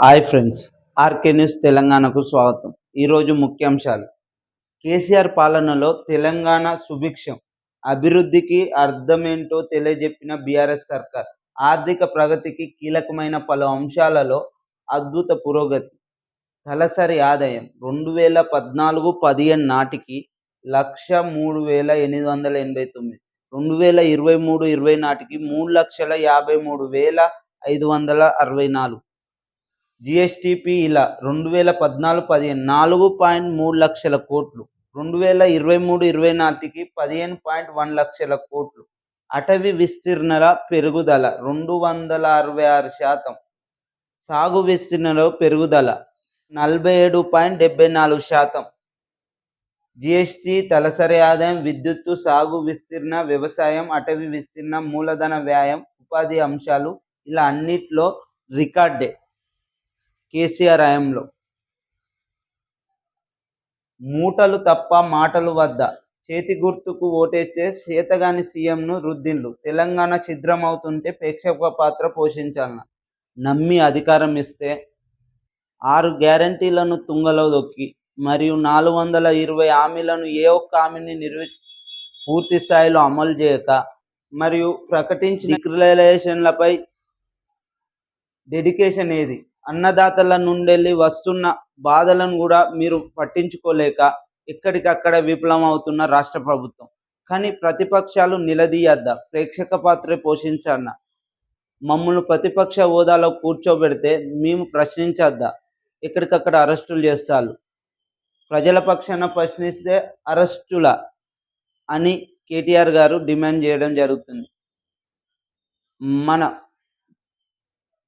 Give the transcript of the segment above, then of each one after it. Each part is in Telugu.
హాయ్ ఫ్రెండ్స్ ఆర్కే న్యూస్ తెలంగాణకు స్వాగతం. ఈరోజు ముఖ్యాంశాలు. కేసీఆర్ పాలనలో తెలంగాణ సుభిక్షం. అభివృద్ధికి అర్థమేంటో తెలియజెప్పిన బీఆర్ఎస్ సర్కార్. ఆర్థిక ప్రగతికి కీలకమైన పలు అంశాలలో అద్భుత పురోగతి. తలసరి ఆదాయం రెండు వేల పద్నాలుగు పదిహేను నాటికి లక్ష మూడు వేల ఎనిమిది వందల ఎనభై తొమ్మిది. రెండు వేల ఇరవై మూడు ఇరవై నాటికి మూడు లక్షల యాభై మూడు వేల ఐదు వందల అరవై నాలుగు. జిఎస్టిపి ఇలా రెండు వేల పద్నాలుగు పదిహేను నాలుగు పాయింట్ మూడు లక్షల కోట్లు రెండు వేల ఇరవై మూడు ఇరవై నాటికి పదిహేను పాయింట్ వన్ లక్షల కోట్లు. అటవీ విస్తీర్ణల పెరుగుదల రెండు వందల అరవై ఆరు శాతం. సాగు విస్తీర్ణలో పెరుగుదల నలభై ఏడు పాయింట్ డెబ్బై నాలుగు శాతం. జిఎస్టి తలసరి ఆదాయం విద్యుత్తు సాగు విస్తీర్ణ వ్యవసాయం అటవీ విస్తీర్ణ మూలధన వ్యాయం ఉపాధి అంశాలు ఇలా అన్నిట్లో రికార్డే. కేసీఆర్ హయాంలో. మూటలు తప్ప మాటలు వద్ద. చేతి గుర్తుకు ఓటేస్తే చేతగాని సీఎంను రుద్దిండ్లు. తెలంగాణ ఛిద్రమవుతుంటే ప్రేక్షక పాత్ర పోషించాలన్న. నమ్మి అధికారం ఇస్తే ఆరు గ్యారంటీలను తుంగలో దొక్కి మరియు నాలుగు వందల ఇరవై హామీలను ఏ ఒక్క హామీని నిర్వి పూర్తి స్థాయిలో అమలు చేయక మరియు ప్రకటించిన డిక్లరేషన్లపై డెడికేషన్ ఏది? అన్నదాతల నుండి వస్తున్న బాధలను కూడా మీరు పట్టించుకోలేక ఎక్కడికక్కడ విఫలం అవుతున్న రాష్ట్ర ప్రభుత్వం. కానీ ప్రతిపక్షాలు నిలదీయద్దా? ప్రేక్షక పాత్ర పోషించన్న మమ్మల్ని ప్రతిపక్ష హోదాలో కూర్చోబెడితే మేము ప్రశ్నించద్దా? ఎక్కడికక్కడ అరెస్టులు చేస్తారు? ప్రజల పక్షాన ప్రశ్నిస్తే అరెస్టుల? అని కేటీఆర్ గారు డిమాండ్ చేయడం జరుగుతుంది. మన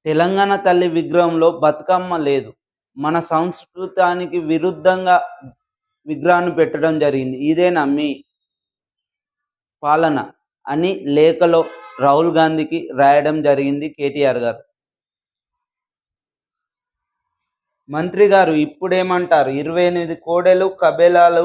తెలంగాణ తల్లి విగ్రహంలో బతుకమ్మ లేదు. మన సంస్కృతానికి విరుద్ధంగా విగ్రహాన్ని పెట్టడం జరిగింది. ఇదేనా మీ పాలన? అని లేఖలో రాహుల్ గాంధీకి రాయడం జరిగింది కేటీఆర్ గారు. మంత్రి గారు ఇప్పుడేమంటారు? ఇరవై ఎనిమిది కోడెలు కబేలాలు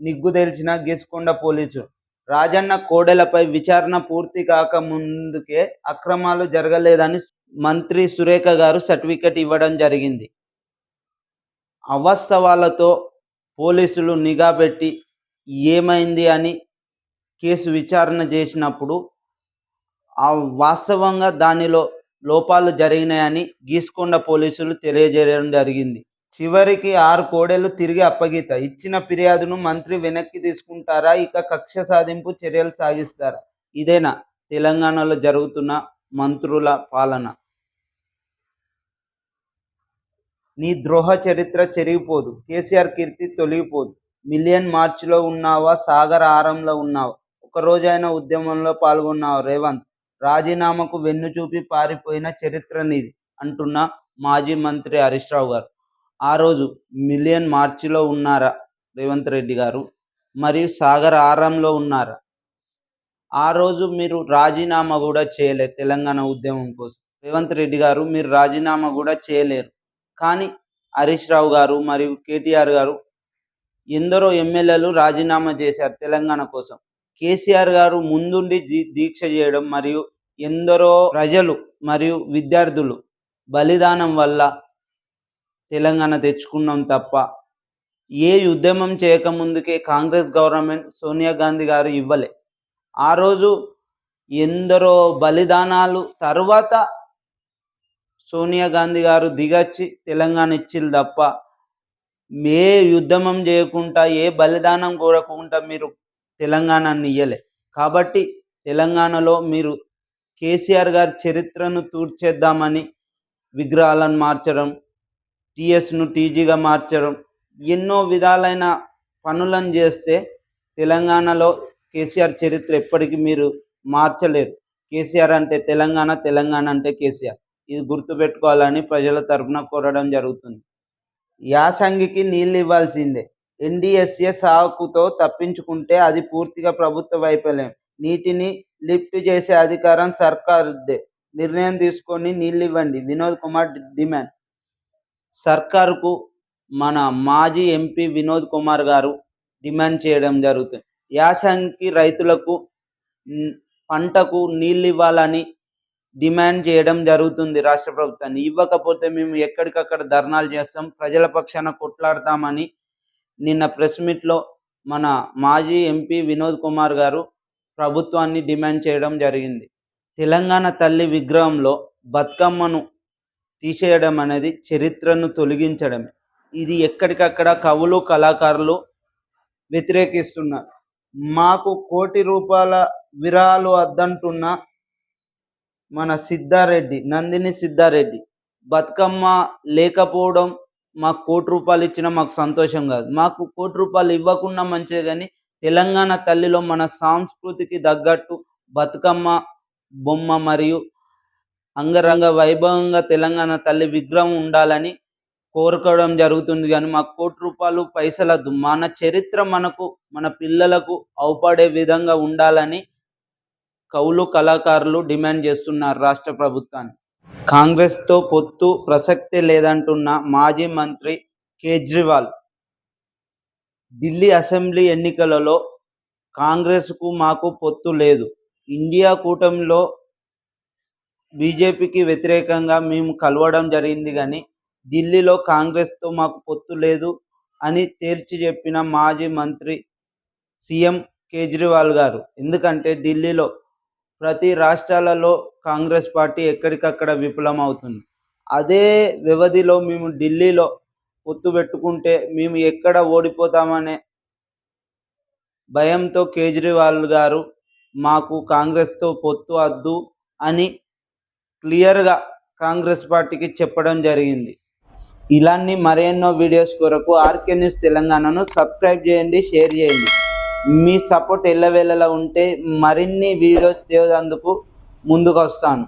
నిగ్గు తెలిసిన గీసుకొండ పోలీసు. రాజన్న కోడెలపై విచారణ పూర్తి కాక ముందుకే అక్రమాలు జరగలేదని మంత్రి సురేఖ గారు సర్టిఫికెట్ ఇవ్వడం జరిగింది. అవాస్తవాలతో పోలీసులు నిఘా పెట్టి ఏమైంది అని కేసు విచారణ చేసినప్పుడు ఆ వాస్తవంగా దానిలో లోపాలు జరిగినాయని గీసుకొండ పోలీసులు తెలియజేయడం జరిగింది. చివరికి ఆరు కోడెలు తిరిగి అప్పగీత ఇచ్చిన ఫిర్యాదును మంత్రి వెనక్కి తీసుకుంటారా? ఇక కక్ష సాధింపు చర్యలు సాగిస్తారా? ఇదేనా? తెలంగాణలో జరుగుతున్న మంత్రుల పాలన. నీ ద్రోహ చరిత్ర చెరిగిపోదు. కేసీఆర్ కీర్తి తొలగిపోదు. మిలియన్ మార్చిలో ఉన్నావా? సాగర్ ఆరంలో ఉన్నావా? ఒకరోజైన ఉద్యమంలో పాల్గొన్నావు? రేవంత్ రాజీనామాకు వెన్ను చూపి పారిపోయిన చరిత్ర నీది అంటున్న మాజీ మంత్రి హరీష్ రావు గారు. ఆ రోజు మిలియన్ మార్చిలో ఉన్నారా రేవంత్ రెడ్డి గారు? మరియు సాగర్ ఆరంలో ఉన్నారా? ఆ రోజు మీరు రాజీనామా కూడా చేయలేదు తెలంగాణ ఉద్యమం కోసం. రేవంత్ రెడ్డి గారు మీరు రాజీనామా కూడా చేయలేరు. కానీ హరీష్ రావు గారు మరియు కేటీఆర్ గారు ఎందరో ఎమ్మెల్యేలు రాజీనామా చేశారు తెలంగాణ కోసం. కేసీఆర్ గారు ముందుండి దీక్ష చేయడం మరియు ఎందరో ప్రజలు మరియు విద్యార్థులు బలిదానం వల్ల తెలంగాణ తెచ్చుకున్నాం తప్ప ఏ ఉద్యమం చేయకముందుకే కాంగ్రెస్ గవర్నమెంట్ సోనియా గాంధీ గారు ఇవ్వలే. ఆ రోజు ఎందరో బలిదానాలు తర్వాత సోనియా గాంధీ గారు దిగచ్చి తెలంగాణ ఇచ్చిల్ తప్ప ఏ యుద్ధమం చేయకుండా ఏ బలిదానం కోరకుండా మీరు తెలంగాణని ఇయ్యలే. కాబట్టి తెలంగాణలో మీరు కేసీఆర్ గారి చరిత్రను తూర్చేద్దామని విగ్రహాలను మార్చడం టీఎస్ను టీజీగా మార్చడం ఎన్నో విధాలైన పనులను చేస్తే తెలంగాణలో కేసీఆర్ చరిత్ర ఎప్పటికీ మీరు మార్చలేరు. కేసీఆర్ అంటే తెలంగాణ తెలంగాణ అంటే కేసీఆర్. ఇది గుర్తుపెట్టుకోవాలని ప్రజల తరఫున కోరడం జరుగుతుంది. యాసంగికి నీళ్ళు ఇవ్వాల్సిందే. ఎన్డిఎస్ఏ సాకుతో తప్పించుకుంటే అది పూర్తిగా ప్రభుత్వ వైఫల్యం. నీటిని లిఫ్ట్ చేసే అధికారం సర్కారుదే. నిర్ణయం తీసుకొని నీళ్ళు ఇవ్వండి. వినోద్ కుమార్ డిమాండ్. సర్కారుకు మన మాజీ ఎంపీ వినోద్ కుమార్ గారు డిమాండ్ చేయడం జరుగుతుంది. యాసంగి రైతులకు పంటకు నీళ్ళు ఇవ్వాలని డిమాండ్ చేయడం జరుగుతుంది రాష్ట్ర ప్రభుత్వాన్ని. ఇవ్వకపోతే మేము ఎక్కడికక్కడ ధర్నాలు చేస్తాం ప్రజల పక్షాన కొట్లాడతామని నిన్న ప్రెస్ మీట్లో మన మాజీ ఎంపీ వినోద్ కుమార్ గారు ప్రభుత్వాన్ని డిమాండ్ చేయడం జరిగింది. తెలంగాణ తల్లి విగ్రహంలో బతుకమ్మను తీసేయడం అనేది చరిత్రను తొలగించడమే. ఇది ఎక్కడికక్కడ కవులు కళాకారులు వ్యతిరేకిస్తున్నారు. మాకు కోటి రూపాయల విరాళాలు అద్దంటున్న మన సిద్ధారెడ్డి నందిని సిద్ధారెడ్డి. బతుకమ్మ లేకపోవడం మాకు కోటి రూపాయలు ఇచ్చినా మాకు సంతోషం కాదు. మాకు కోటి రూపాయలు ఇవ్వకుండా మంచిదే కానీ తెలంగాణ తల్లిలో మన సాంస్కృతికి తగ్గట్టు బతుకమ్మ బొమ్మ మరియు అంగరంగ వైభవంగా తెలంగాణ తల్లి విగ్రహం ఉండాలని కోరుకోవడం జరుగుతుంది కానీ మాకు కోటి రూపాయలు పైసలద్దు. మన చరిత్ర మనకు మన పిల్లలకు అవుపడే విధంగా ఉండాలని కవులు కళాకారులు డిమాండ్ చేస్తున్నారు రాష్ట్ర ప్రభుత్వాన్ని. కాంగ్రెస్తో పొత్తు ప్రసక్తే లేదంటున్న మాజీ మంత్రి కేజ్రీవాల్. ఢిల్లీ అసెంబ్లీ ఎన్నికలలో కాంగ్రెస్కు మాకు పొత్తు లేదు. ఇండియా కూటమిలో బీజేపీకి వ్యతిరేకంగా మేము కలవడం జరిగింది కానీ ఢిల్లీలో కాంగ్రెస్తో మాకు పొత్తు లేదు అని తేల్చి చెప్పిన మాజీ మంత్రి సీఎం కేజ్రీవాల్ గారు. ఎందుకంటే ఢిల్లీలో ప్రతి రాష్ట్రాలలో కాంగ్రెస్ పార్టీ ఎక్కడికక్కడ విఫలమవుతుంది. అదే వ్యవధిలో మేము ఢిల్లీలో పొత్తు పెట్టుకుంటే మేము ఎక్కడ ఓడిపోతామనే భయంతో కేజ్రీవాల్ గారు మాకు కాంగ్రెస్తో పొత్తు వద్దు అని క్లియర్గా కాంగ్రెస్ పార్టీకి చెప్పడం జరిగింది. ఇలాంటి మరెన్నో వీడియోస్ కొరకు ఆర్కే న్యూస్ తెలంగాణను సబ్స్క్రైబ్ చేయండి షేర్ చేయండి. మీ సపోర్ట్ ఎల్లవేళలా ఉంటే మరిన్ని వీడియోస్ చేసేందుకు ముందుకు వస్తాను